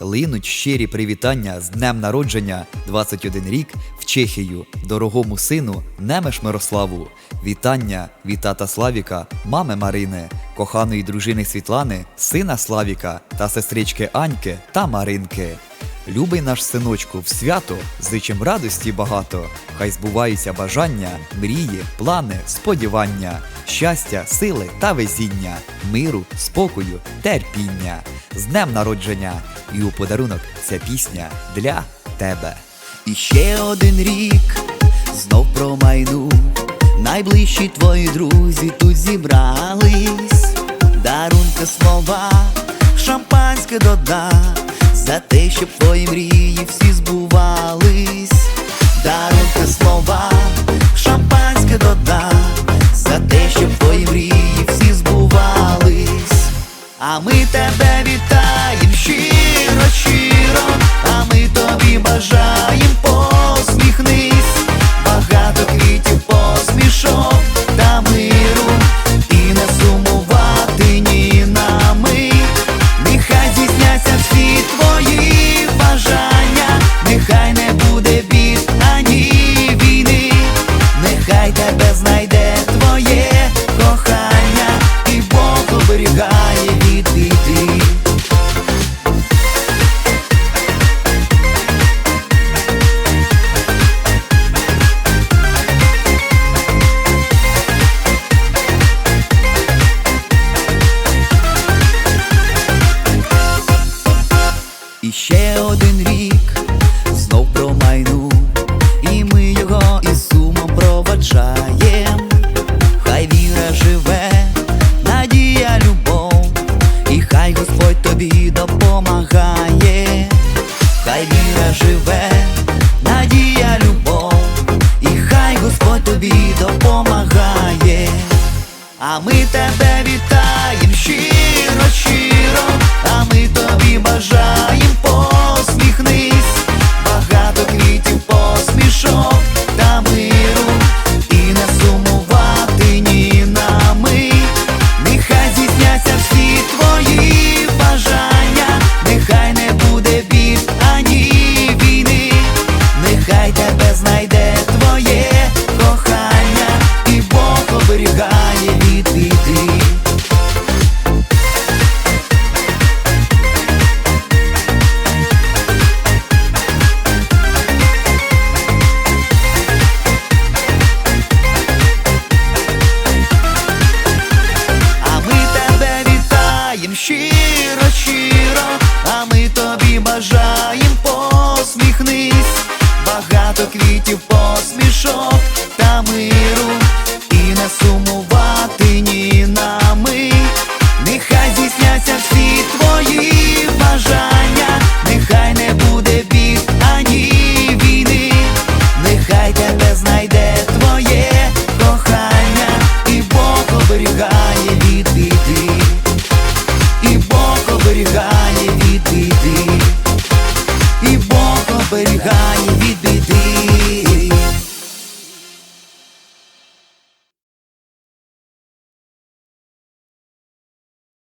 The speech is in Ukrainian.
Линуть щирі привітання з днем народження 21 рік в Чехію, дорогому сину Немеш Мирославу. Вітання від тата Славіка, мами Марини, коханої дружини Світлани, сина Славіка та сестрички Аньки та Маринки. Любий наш синочку, в свято зичим радості багато. Хай збуваються бажання, мрії, плани, сподівання, щастя, сили та везіння, миру, спокою, терпіння. З днем народження! І у подарунок ця пісня для тебе. І ще один рік знов промайнув. Найближчі твої друзі тут зібрались. Дарунка слова, шампанське дода, за те, щоб твої мрії всі збувались. Дарунка слова, шампанське дода, за те, щоб твої мрії всі збувались. А ми тебе І ще один рік знов промайнув, і ми його із сумом проваджаєм. Хай віра живе, надія, любов, і хай Господь тобі допомагає, хай віра живе, надія, любов, і хай Господь тобі допомагає. А ми тебе ми бажаєм посміхнись, багато квітів посмішок та миру, і не сумувати ні на мить. Нехай здійсняться всі твої бажання, нехай не буде бід ані війни, нехай тебе знайде твоє кохання, і Бог оберігає від біди, і Бог оберігає.